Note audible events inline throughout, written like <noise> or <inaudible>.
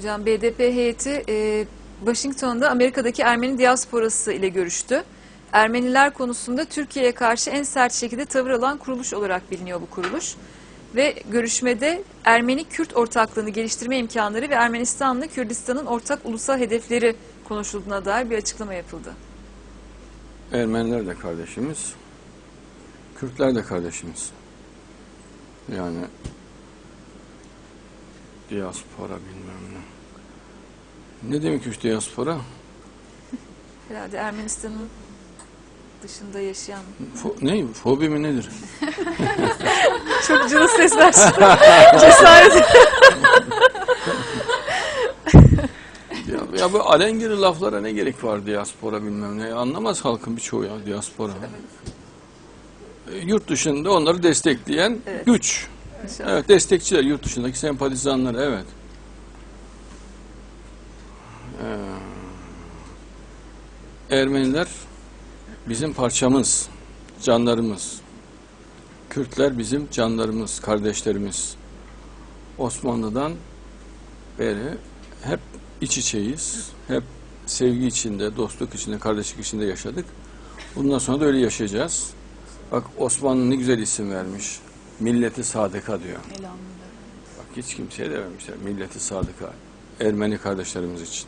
Hocam BDP heyeti e, Washington'da Amerika'daki Ermeni diasporası ile görüştü. Ermeniler konusunda Türkiye'ye karşı en sert şekilde tavır alan kuruluş olarak biliniyor bu kuruluş. Ve görüşmede Ermeni-Kürt ortaklığını geliştirme imkanları ve Ermenistan'la Kürdistan'ın ortak ulusal hedefleri konuşulduğuna dair bir açıklama yapıldı. Ermeniler de kardeşimiz, Kürtler de kardeşimiz. Yani diaspora bilmem ne. Ne demek üç diaspora? <laughs> Herhalde Ermenistan'ın dışında yaşayan Fo ne? Fobi mi nedir? <laughs> çok cılız sesler <laughs> cesaret Ya, ya bu alengirli laflara ne gerek var diaspora bilmem ne. Anlamaz halkın birçoğu ya diaspora. E, Yurt dışında onları destekleyen Evet. güç. Evet destekçiler yurt dışındaki sempatizanlar evet. Ee, Ermeniler bizim parçamız, canlarımız. Kürtler bizim canlarımız, kardeşlerimiz. Osmanlı'dan beri hep iç içeyiz. Hep sevgi içinde, dostluk içinde, kardeşlik içinde yaşadık. Bundan sonra da öyle yaşayacağız. Bak Osmanlı ne güzel isim vermiş. Milleti sadıka diyor. Bak hiç kimseye de vermişler. Milleti sadıka. Ermeni kardeşlerimiz için.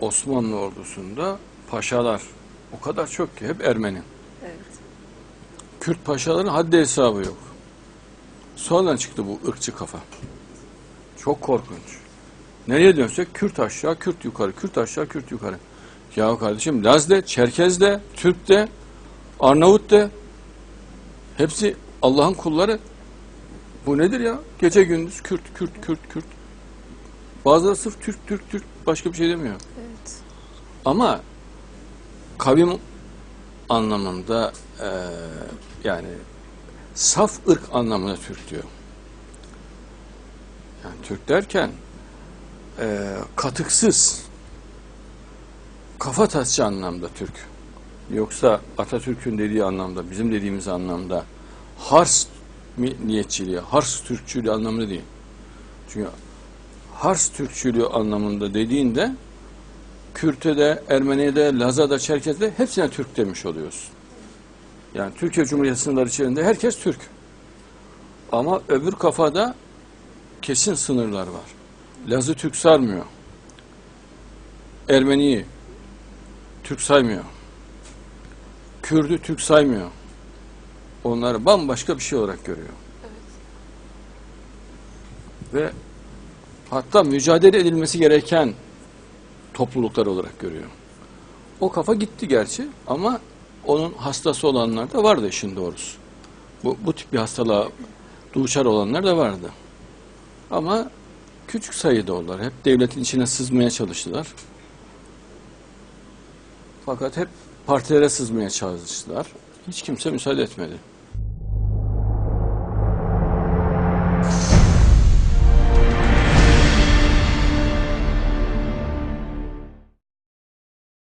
Osmanlı ordusunda paşalar o kadar çok ki hep Ermeni. Evet. Kürt paşaların haddi hesabı yok. Sonradan çıktı bu ırkçı kafa. Çok korkunç. Nereye dönsek Kürt aşağı, Kürt yukarı, Kürt aşağı, Kürt yukarı. Ya kardeşim Laz de, Çerkez de, Türk de, Arnavut de hepsi Allah'ın kulları. Bu nedir ya? Gece gündüz Kürt, Kürt, Kürt, Kürt. Bazıları sırf Türk, Türk, Türk başka bir şey demiyor. Evet. Ama kavim anlamında eee, yani saf ırk anlamında Türk diyor. Yani Türk derken eee, katıksız, kafa tasçı anlamda Türk. Yoksa Atatürk'ün dediği anlamda, bizim dediğimiz anlamda Hars milliyetçiliği, Hars Türkçülüğü anlamında değil. Çünkü Hars Türkçülüğü anlamında dediğinde Kürt'e de, Ermeni'ye de, Laz'a da, Çerkez'e de hepsine Türk demiş oluyorsun. Yani Türkiye Cumhuriyeti sınırları içerisinde herkes Türk. Ama öbür kafada kesin sınırlar var. Laz'ı Türk sarmıyor. Ermeni'yi Türk saymıyor. Kürd'ü Türk saymıyor. Onları bambaşka bir şey olarak görüyor. Ve hatta mücadele edilmesi gereken topluluklar olarak görüyor. O kafa gitti gerçi ama onun hastası olanlar da vardı işin doğrusu. Bu, bu tip bir hastalığa duçar olanlar da vardı. Ama küçük sayıda oldular. Hep devletin içine sızmaya çalıştılar. Fakat hep partilere sızmaya çalıştılar. Hiç kimse müsaade etmedi.